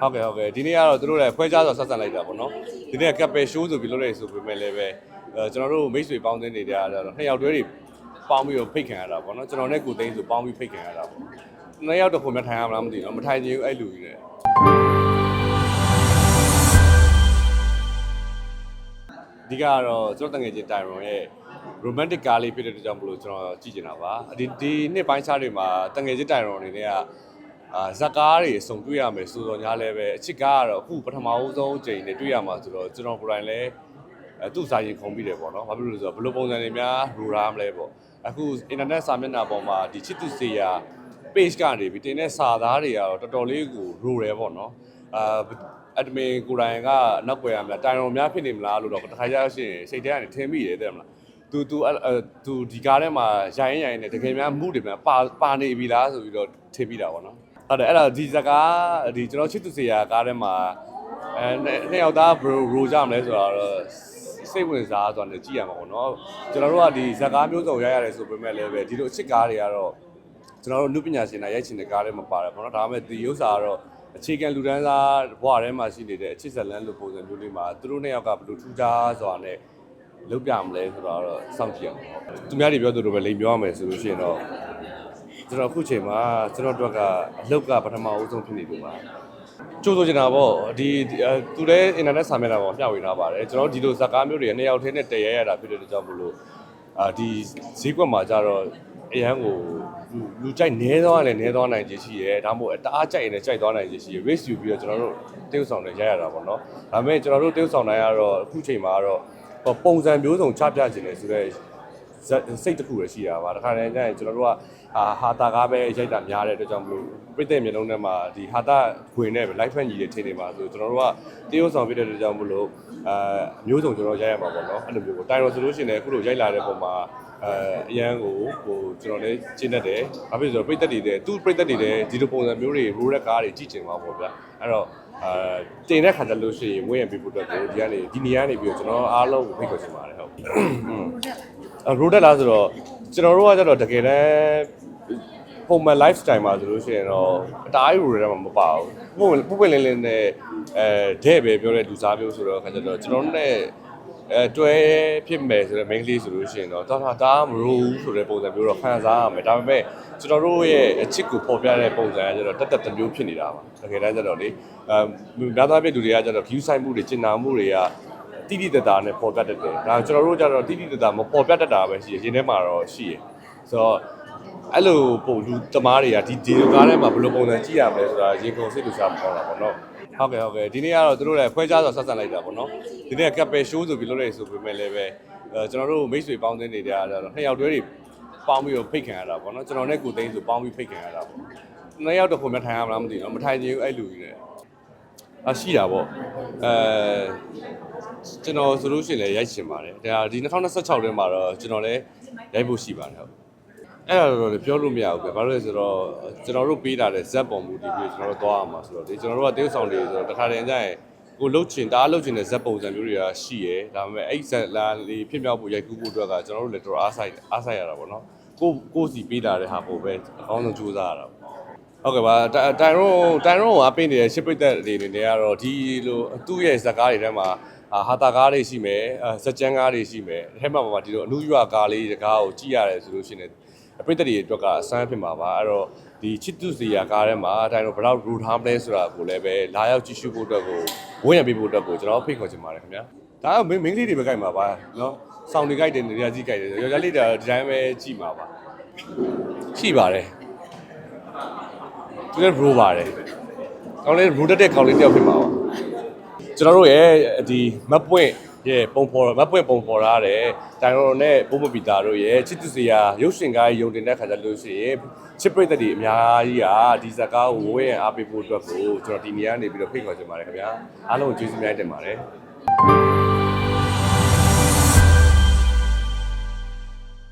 ဟုတ်ကဲ့ဟုတ်ကဲ့ဒီနေ့ကတော့သူတို့လည်းဖွဲခြားစွာဆက်ဆံလိုက်တာပေါ့နော်ဒီနေ့ကကပ်ပယ်ရှိုးဆိုပြီးလုပ်လိုက်ဆိုပေမဲ့လည်းပဲအဲကျွန်တော်တို့မိတ်ဆွေပေါင်းသင်းနေကြတာတော့နှစ်ယောက်တွဲတွေပေါင်းပြီးတော့ဖိတ်ခံရတာပေါ့နော်ကျွန်တော်နဲ့ကိုသိန်းဆိုပေါင်းပြီးဖိတ်ခံရတာပေါ့နှစ်ယောက်တစ်ခုမှထိုင်ရမလားမသိဘူးနော်မထိုင်ချင်ဘူးအဲ့လူကြီးနဲ့ဒီကတော့ကျွန်တော်တငယ်ချင်းတိုင်ရွန်ရဲ့ romantic ကားလေးဖြစ်တဲ့အတွက်ကြောင့်မလို့ကျွန်တော်ကြည့်နေတာပါဒီဒီနှစ်ပိုင်းခြားတွေမှာတငယ်ချင်းတိုင်ရွန်အနေနဲ့က အာဇက်ကားတွေအစုံတွေ့ရမယ်ဆိုတော့ညာလည်းပဲအချစ်ကားကတော့အခုပထမဦးဆုံးအချိန်နဲ့တွေ့ရမှာဆိုတော့ကျွန်တော်ကိုယ်တိုင်လည်းအဲသူ့စာရင်ခုံပြီးတယ်ပေါ့နော်။ဘာဖြစ်လို့လဲဆိုတော့ဘယ်လိုပုံစံတွေများရူရာမလဲပေါ့။အခု internet စာမျက်နှာပေါ်မှာဒီချစ်သူစေရာ page ကနေပြီးတင်တဲ့စာသားတွေကတော့တော်တော်လေးကိုရူတယ်ပေါ့နော်။အာ admin ကိုယ်တိုင်ကနောက်ွယ်ရမလားတိုင်တော်များဖြစ်နေမလားလို့တော့တစ်ခါကျတော့ရှင်စိတ်ထဲကနေထင်မိတယ်တဲ့မလား။ तू तू အဲ तू ဒီကားထဲမှာရိုင်းရိုင်းနဲ့တကယ်များမှုတွေများပါပါနေပြီလားဆိုပြီးတော့ထင်မိတာပေါ့နော်။ ဟုတ်တယ်အဲ့တော့ဒီဇကားဒီကျွန်တော်ချစ်သူစရာကားထဲမှာအဲနှစ်ယောက်သားဘယ်လိုရိုကြမလဲဆိုတော့စိတ်ဝင်စားဆိုတာနဲ့ကြည့်ရမှာပေါ့နော်ကျွန်တော်တို့ကဒီဇကားမျိုးစုံရရတယ်ဆိုပေမဲ့လည်းပဲဒီလိုအချစ်ကားတွေကတော့ကျွန်တော်တို့လူပညာရှင်တွေရိုက်ချင်တဲ့ကားတွေမှာပါတယ်ပေါ့နော်ဒါပေမဲ့ဒီဥစ္စာကတော့အခြေခံလူတန်းစားဘဝထဲမှာရှိနေတဲ့အချစ်ဇလန်းလိုပုံစံမျိုးလေးမှာသူတို့နှစ်ယောက်ကဘယ်လိုထူးခြားစွာနဲ့လုပ်ပြမလဲဆိုတော့စောင့်ကြည့်အောင်ပေါ့သူများတွေပြောသူတို့ပဲလိမ်ပြောရမယ်ဆိုလို့ရှိရင်တော့ ကျွန်တော်အခုချိန်မှာကျွန်တော်တို့ကအလုတ်ကပထမအဦးဆုံးဖြစ်နေလို့ပါကြိုးဆိုချင်တာပေါ့ဒီအဲသူလည်းအင်တာနက်ဆာမျက်နှာပေါ်မျှဝေထားပါတယ်ကျွန်တော်ဒီလိုဇာတ်ကားမျိုးတွေနှစ်ယောက်တည်းနဲ့တည်ရရတာဖြစ်တဲ့အတွက်ကြောင့်မလို့အာဒီဈေးကွက်မှာကြတော့အရန်ကိုလူလူကြိုက်နေသွားရင်လည်းနေသွားနိုင်ခြင်းရှိရဲဒါမှမဟုတ်တအားကြိုက်ရင်လည်းကြိုက်သွားနိုင်ခြင်းရှိရဲ race ယူပြီးတော့ကျွန်တော်တို့တေးဥဆောင်တွေရရတာပေါ့နော်ဒါပေမဲ့ကျွန်တော်တို့တေးဥဆောင်တိုင်းကတော့အခုချိန်မှာကတော့ပုံစံမျိုးစုံချပြခြင်းလေဆိုတော့ဇက် စိတ်တစ်ခုရရှိတာပါတခါတည်းကျရင်ကျွန်တော်တို့ကဟာဟာတာကားပဲရိုက်တာများတဲ့အတွက်ကြောင့်မလို့ပြည့်တဲ့မျိုးလုံးထဲမှာဒီဟာတာခွင်နဲ့ live fan ကြီးတွေထည့်နေပါဆိုကျွန်တော်တို့ကတရုပ်ဆောင်ပြတဲ့အတွက်ကြောင့်မလို့အာမျိုးစုံကျွန်တော်ရိုက်ရမှာပေါ့နော်အဲ့လိုမျိုးကိုတိုင်တော်ဆိုလို့ရှိရင်လည်းအခုလိုရိုက်လာတဲ့ပုံမှာအဲအရန်ကိုဟိုကျွန်တော်လည်းကျင်းတတ်တယ်။ဘာဖြစ်လို့ဆိုတော့ပြည့်သက်နေတဲ့သူ့ပြည့်သက်နေတဲ့ဒီလိုပုံစံမျိုးတွေ roll တဲ့ကားတွေကြည့်ချင်မှာပေါ့ဗျ။အဲ့တော့အာတင်တဲ့ခါကျလို့ရှိရင်ဝင်းရပြဖို့အတွက်ကိုဒီကနေဒီနေရာနေပြီးတော့ကျွန်တော်အားလုံးကိုဖိတ်ခေါ်ချင်ပါတယ်ဟုတ်။အ ရိုတက်လားဆိုတော့ကျွန်တော်တို့ကကျတော့တကယ်တမ်းပုံမှန် lifestyle မှာဆိုလို့ရှိရင်တော့အတားရိုတွေတော့မပါဘူး။ပုံပုံပွင့်လင်းလင်းနဲ့အဲတဲ့ပဲပြောတဲ့လူစားမျိုးဆိုတော့ခါကျတော့ကျွန်တော်တို့နဲ့အဲတွဲဖြစ်မယ်ဆိုတော့ main လေးဆိုလို့ရှိရင်တော့ဒါဒါဒါမရိုးဘူးဆိုတဲ့ပုံစံမျိုးတော့ခံစားရမယ်ဒါပေမဲ့ကျွန်တော်တို့ရဲ့အချစ်ကိုပေါ်ပြတဲ့ပုံစံကကျတော့တက်တက်တစ်မျိုးဖြစ်နေတာပါတကယ်တမ်းကျတော့လေအဲများသားပြလူတွေကကျတော့ view site မှုတွေကျင်နာမှုတွေက တိတိတတ်တာနဲ့ပေါ်ပြတတ်တယ်ဒါကျွန်တော်တို့ကျတော့တိတိတတ်တာမပေါ်ပြတတ်တာပဲရှိရရင်ထဲမှာတော့ရှိရဆိုတော့အဲ့လိုပုံလူတမားတွေကဒီဒီလိုကားထဲမှာဘယ်လိုပုံစံကြည့်ရမလဲဆိုတာရေကုန်စိတ်လူစားမပေါ်တာပေါ့နော်ဟုတ်ကဲ့ဟုတ်ကဲ့ဒီနေ့ကတော့သူတို့လည်းဖွဲခြားစွာဆက်ဆံလိုက်တာပေါ့နော်ဒီနေ့ကကပ်ပယ်ရှိုးဆိုပြီးလုပ်လိုက်ဆိုပေမဲ့လည်းပဲအဲကျွန်တော်တို့မိတ်ဆွေပေါင်းသင်းနေကြတာတော့နှစ်ယောက်တွဲတွေပေါင်းပြီးတော့ဖိတ်ခံရတာပေါ့နော်ကျွန်တော်နဲ့ကိုသိန်းဆိုပေါင်းပြီးဖိတ်ခံရတာပေါ့နှစ်ယောက်တစ်ခုမှထိုင်ရမလားမသိဘူးနော်မထိုင်ချင်ဘူးအဲ့လူကြီးနဲ့ အရှိတာပေါ့အဲကျွန်တော်ဆိုလို့ရှိရင်လည်းရိုက်ချင်ပါတယ်ဒါဒီ2026ထဲမှာတော့ကျွန်တော်လည်းရိုက်ဖို့ရှိပါတယ်ဟုတ်အဲ့ဒါတော့ပြောလို့မရဘူးပဲဘာလို့လဲဆိုတော့ကျွန်တော်တို့ပေးတာတဲ့ဇက်ပုံမူတည်ပြီးကျွန်တော်တို့သွားရမှာဆိုတော့ဒီကျွန်တော်တို့ကတေးဥဆောင်တွေဆိုတော့တခါတည်းကျရင်ကိုလှုပ်ချင်တအားလှုပ်ချင်တဲ့ဇက်ပုံစံမျိုးတွေကရှိရဲဒါပေမဲ့အဲ့ဇက်လာလေးဖြစ်မြောက်ဖို့ရိုက်ကူးဖို့အတွက်ကကျွန်တော်တို့လည်းတော်တော်အားဆိုင်အားဆိုင်ရတာပေါ့နော်ကိုကိုစီပေးတာတဲ့ဟာပို့ပဲအကောင်းဆုံးကြိုးစားရတာပေါ့ ဟုတ်ကဲ့ပါတိုင်ရွန်တိုင်ရွန်ကပေးနေတဲ့ရှစ်ပိတ်သက်တွေနေနေကတော့ဒီလိုသူ့ရဲ့ဇက်ကားတွေထဲမှာအာဟာတာကားတွေရှိမယ်ဇက်ကျန်းကားတွေရှိမယ်အဲမှာမှာဒီလိုအနုရွာကားလေးတကားကိုကြည့်ရတယ်ဆိုလို့ရှိရင်အပိတ်တွေအတွက်ကအဆန်းဖြစ်မှာပါအဲ့တော့ဒီချစ်သူစီယာကားထဲမှာအတိုင်းတော့ဘယ်တော့ရူထားမလဲဆိုတာကိုလည်းပဲလာရောက်ကြည့်ရှုဖို့အတွက်ကိုဝင်းရပေးဖို့အတွက်ကိုကျွန်တော်ဖိတ်ခေါ်ချင်ပါတယ်ခင်ဗျာဒါကမင်းမင်းကလေးတွေပဲကြိုက်မှာပါနော်ဆောင်းတွေကြိုက်တယ်နေရာကြီးကြိုက်တယ်ယောက်ျားလေးတွေဒီတိုင်းပဲကြည့်မှာပါရှိပါတယ် သူလည်းရူပါတယ်ကောင်းလေးရူတက်တဲ့ကောင်းလေးတယောက်ဖြစ်မှာပါကျွန်တော်တို့ရဲ့ဒီမတ်ပွင့်ရဲ့ပုံဖော်မတ်ပွင့်ပုံဖော်ထားတဲ့တိုင်ရိုနဲ့ဘုမပီတာတို့ရဲ့ချစ်သူစီယာရုပ်ရှင်ကားရုံတင်တဲ့ခါကျလို့ရှိရင်ချစ်ပရိသတ်တွေအများကြီးကဒီဇာတ်ကားကိုဝဲရအားပေးဖို့အတွက်ကိုကျွန်တော်ဒီနေရာနေပြီးတော့ဖိတ်ခေါ်ချင်ပါတယ်ခင်ဗျာအားလုံးကိုကျေးဇူးများတင်ပါတယ်